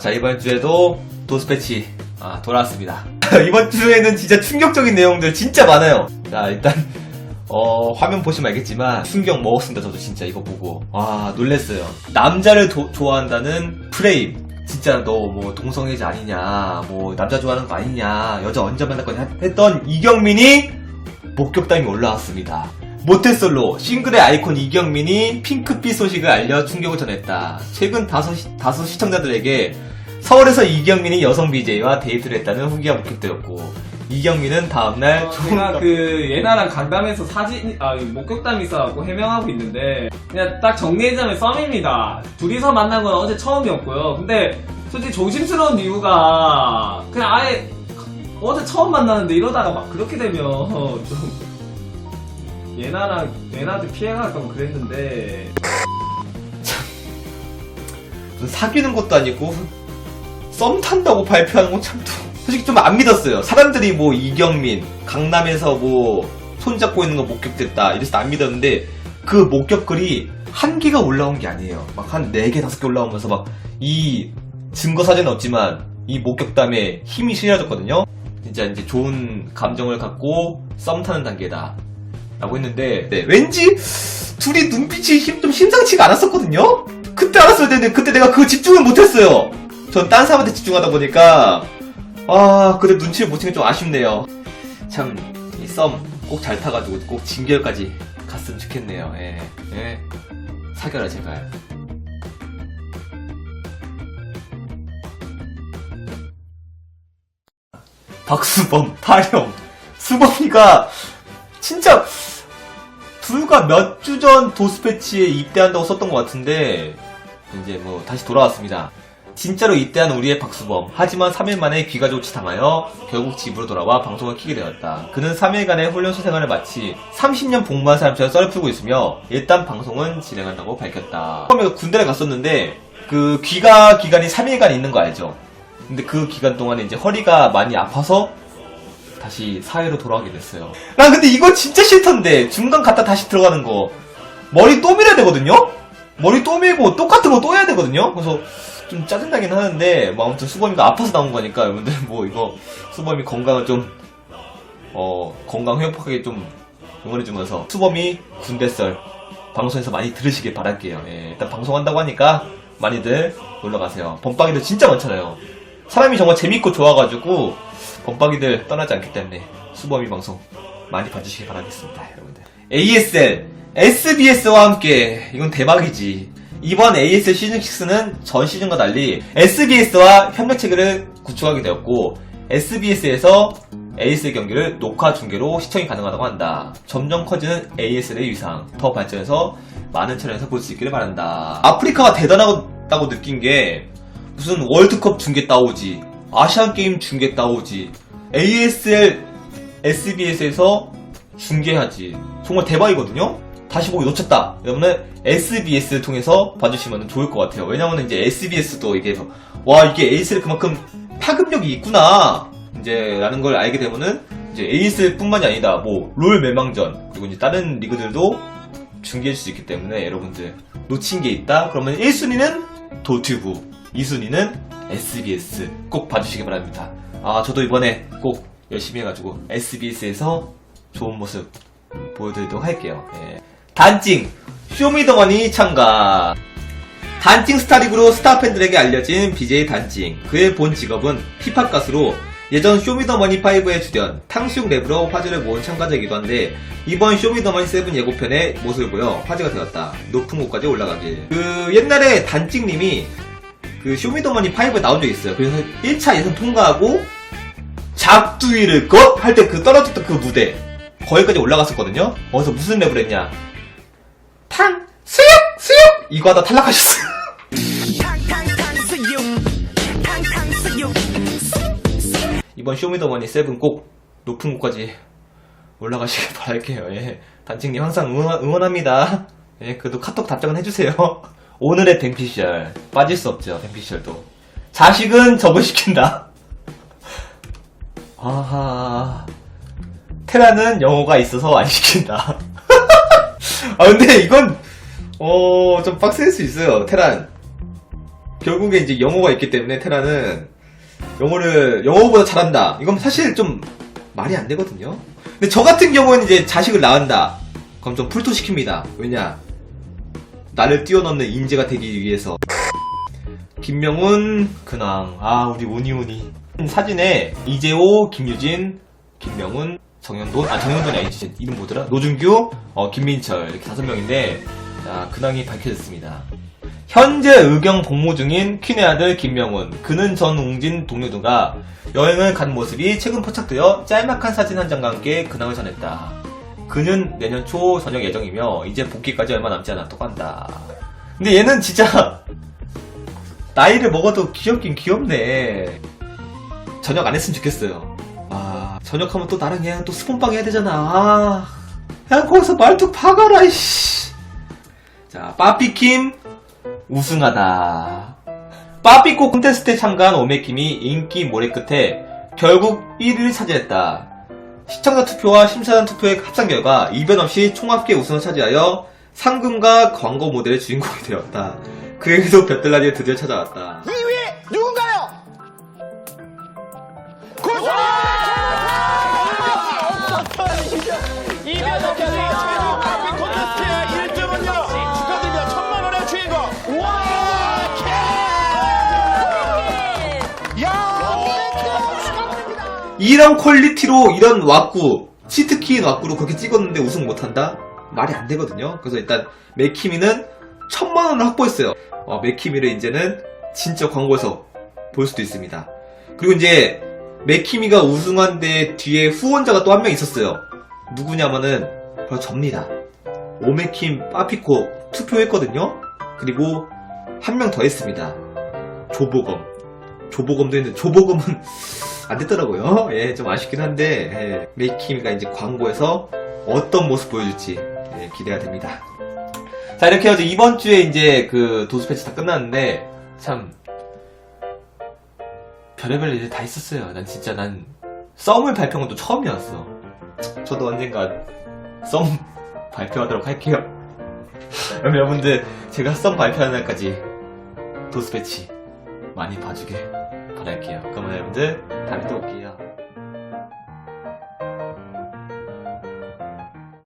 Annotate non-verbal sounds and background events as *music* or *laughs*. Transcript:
자, 이번 주에도 도스패치 아, 돌아왔습니다. *laughs* 이번 주에는 진짜 충격적인 내용들 진짜 많아요. 자, 일단 어, 화면 보시면 알겠지만 충격 먹었습니다. 저도 진짜 이거 보고 와 놀랬어요. 남자를 도- 좋아한다는 프레임. 진짜 너 뭐 동성애자 아니냐, 뭐 남자 좋아하는 거 아니냐, 여자 언제 만날 거냐 했던 이경민이 목격담이 올라왔습니다. 모태솔로 싱글의 아이콘 이경민이 핑크빛 소식을 알려 충격을 전했다. 최근 다수, 시- 다수 시청자들에게 서울에서 이경민이 여성 BJ와 데이트를 했다는 후기가 목격되었고 이경민은 다음날 어, 제가 그 예나랑 강남에서 사진 아 목격담이 있어갖고 해명하고 있는데 그냥 딱 정리하자면 썸입니다. 둘이서 만난 건 어제 처음이었고요. 근데 솔직히 조심스러운 이유가 그냥 아예 어제 처음 만나는데 이러다가 막 그렇게 되면 *laughs* 좀 예나랑 예나한테 피해갈까 뭐 그랬는데 무슨 사귀는 것도 아니고 썸 탄다고 발표하는 건 참 솔직히 좀 안 믿었어요. 사람들이 뭐 이경민 강남에서 뭐 손잡고 있는 거 목격됐다 이래서 안 믿었는데 그 목격글이 한 개가 올라온 게 아니에요. 막 한 네 개 다섯 개 올라오면서 막 이 증거 사진은 없지만 이 목격담에 힘이 실려졌거든요. 진짜 이제 좋은 감정을 갖고 썸 타는 단계다. 라고 했는데 네, 왠지 둘이 눈빛이 힘- 좀 심상치가 않았었거든요? 그때 알았어야 되는데 그때 내가 그 집중을 못했어요. 전 딴 사람한테 집중하다 보니까 아 그래 눈치를 못 채는 게좀 아쉽네요. 참 이 썸 꼭 잘 타가지고 꼭 진결까지 갔으면 좋겠네요. 예, 예. 사겨라 제발. 박수범, 타령, 수범이가 진짜 불과 몇 주 전 도스패치에 입대한다고 썼던 것 같은데 이제 뭐 다시 돌아왔습니다. 진짜로 입대한 우리의 박수범. 하지만 3일 만에 귀가 조치 당하여 결국 집으로 돌아와 방송을 키게 되었다. 그는 3일간의 훈련소 생활을 마치 30년 복무한 사람처럼 썰을 풀고 있으며 일단 방송은 진행한다고 밝혔다. 처음에 군대를 갔었는데 그 귀가 기간이 3일간 있는 거 알죠? 근데 그 기간 동안에 이제 허리가 많이 아파서 다시 사회로 돌아가게 됐어요. 난 근데 이거 진짜 싫던데 중간 갔다 다시 들어가는 거 머리 또 밀어야 되거든요. 머리 또 밀고 똑같은 거 또 해야 되거든요. 그래서 좀 짜증나긴 하는데 뭐 아무튼 수범이가 아파서 나온 거니까 여러분들 *laughs* 뭐 이거 수범이 건강을 좀 어, 건강 회복하게 좀 응원해주면서 수범이 군대썰 방송에서 많이 들으시길 바랄게요. 예, 일단 방송한다고 하니까 많이들 놀러 가세요. 범빵이들 진짜 많잖아요. 사람이 정말 재밌고 좋아가지고 범빵이들 떠나지 않기 때문에 수범이 방송 많이 봐주시길 바라겠습니다. 여러분들. ASL, SBS와 함께 이건 대박이지. 이번 ASL 시즌6는 전 시즌과 달리 SBS와 협력 체계를 구축하게 되었고 SBS에서 ASL 경기를 녹화 중계로 시청이 가능하다고 한다. 점점 커지는 ASL의 위상 더 발전해서 많은 채널에서 볼 수 있기를 바란다. 아프리카가 대단하다고 느낀 게 무슨 월드컵 중계 따오지, 아시안 게임 중계 따오지, ASL SBS에서 중계하지. 정말 대박이거든요? 다시 보기 놓쳤다. 여러분은 SBS 통해서 봐주시면 좋을 것 같아요. 왜냐면 이제 SBS도 이게, 와, 이게 ASL 그만큼 파급력이 있구나. 이제, 라는 걸 알게 되면은, 이제 ASL 뿐만이 아니다. 뭐, 롤 멸망전, 그리고 이제 다른 리그들도 중계할 수 있기 때문에 여러분들 놓친 게 있다? 그러면 1순위는 도튜브, 2순위는 SBS 꼭 봐주시기 바랍니다. 아, 저도 이번에 꼭 열심히 해가지고 SBS에서 좋은 모습 보여드리도록 할게요. 예. 단찡, 쇼미더머니 참가. 단찡 스타리그로 스타 팬들에게 알려진 BJ 단찡. 그의 본 직업은 힙합 가수로 예전 쇼미더머니5에 출연, 탕수육 랩으로 화제를 모은 참가자이기도 한데 이번 쇼미더머니 7 예고편에 모습을 보여 화제가 되었다. 높은 곳까지 올라가길. 그 옛날에 단찡님이 그 쇼미더머니 5에 나온 적이 있어요. 그래서 1차 예선 통과하고 잡두이를 것 할 때 그 떨어졌던 그 무대 거기까지 올라갔었거든요. 거기서 무슨 랩을 했냐? 탕 수육 수육 이거 하다 탈락하셨어요. *laughs* 이번 쇼미더머니 7 꼭 높은 곳까지 올라가시길 *laughs* 바랄게요. 예. 단칭님 항상 응원, 응원합니다. 예, 그래도 카톡 답장은 해주세요. *laughs* 오늘의 뱅피셜 빠질 수 없죠. 뱅피셜도 자식은 적응시킨다. *laughs* 아하 테라는 영어가 있어서 안 시킨다. *laughs* 아 근데 이건 어 좀 빡셀 수 있어요. 테란 결국에 이제 영어가 있기 때문에 테라는 영어를 영어보다 잘한다. 이건 사실 좀 말이 안 되거든요. 근데 저 같은 경우는 이제 자식을 낳는다. 그럼 좀 풀토시킵니다. 왜냐? 나를 뛰어넘는 인재가 되기 위해서. 김명훈, 근황. 아, 우리 오니오니. 사진에 이재호, 김유진, 김명훈, 정현돈, 아, 정현돈이 아니지. 이름 뭐더라? 노준규, 어, 김민철. 이렇게 다섯 명인데, 자, 근황이 밝혀졌습니다. 현재 의경 복무 중인 퀸의 아들 김명훈, 그는 전 웅진 동료 등과 여행을 간 모습이 최근 포착되어 짤막한 사진 한 장과 함께 근황을 전했다. 그는 내년 초 전역 예정이며 이제 복귀까지 얼마 남지 않았다고 한다. 근데 얘는 진짜 *laughs* 나이를 먹어도 귀엽긴 귀엽네. 전역 안 했으면 좋겠어요. 아, 전역하면 또 나랑 얘랑 또 스폰빵 해야 되잖아. 아, 야, 거기서 말뚝 박아라, 이씨. 자, 빠삐킴 우승하다. 빠삐꼬 콘테스트에 참가한 오메킴이 인기 모래 끝에 결국 1위를 차지했다. 시청자 투표와 심사단 투표의 합산 결과 이변 없이 총합계 우승을 차지하여 상금과 광고 모델의 주인공이 되었다. 그에게도 볕들라디에 드디어 찾아왔다. 2위 누군가요? 이변 이런 퀄리티로 이런 왁구, 치트키인 왁구로 그렇게 찍었는데 우승 못한다? 말이 안 되거든요. 그래서 일단 맥키미는 천만 원을 확보했어요. 어, 맥키미를 이제는 진짜 광고에서 볼 수도 있습니다. 그리고 이제 맥키미가 우승한 데 뒤에 후원자가 또 한 명 있었어요. 누구냐면은 바로 접니다. 오메킴 빠피코 투표했거든요. 그리고 한 명 더 했습니다. 조보검. 조보검도 했는데 조보검은 *laughs* 안 됐더라고요. *laughs* 예, 좀 아쉽긴 한데 예, 메이키미가 이제 광고에서 어떤 모습 보여줄지 예, 기대가 됩니다. 자 이렇게 해서 이번 주에 이제 그 도수 패치 다 끝났는데 참 별의별 일이 다 있었어요. 난 진짜 난 썸을 발표한 것도 처음이었어. 저도 언젠가 썸 *laughs* 발표하도록 할게요. *laughs* 여러분들 제가 썸 발표하는 날까지 도수 패치 많이 봐주길 바랄게요. 그러면 여러분들 다음에 또 올게요.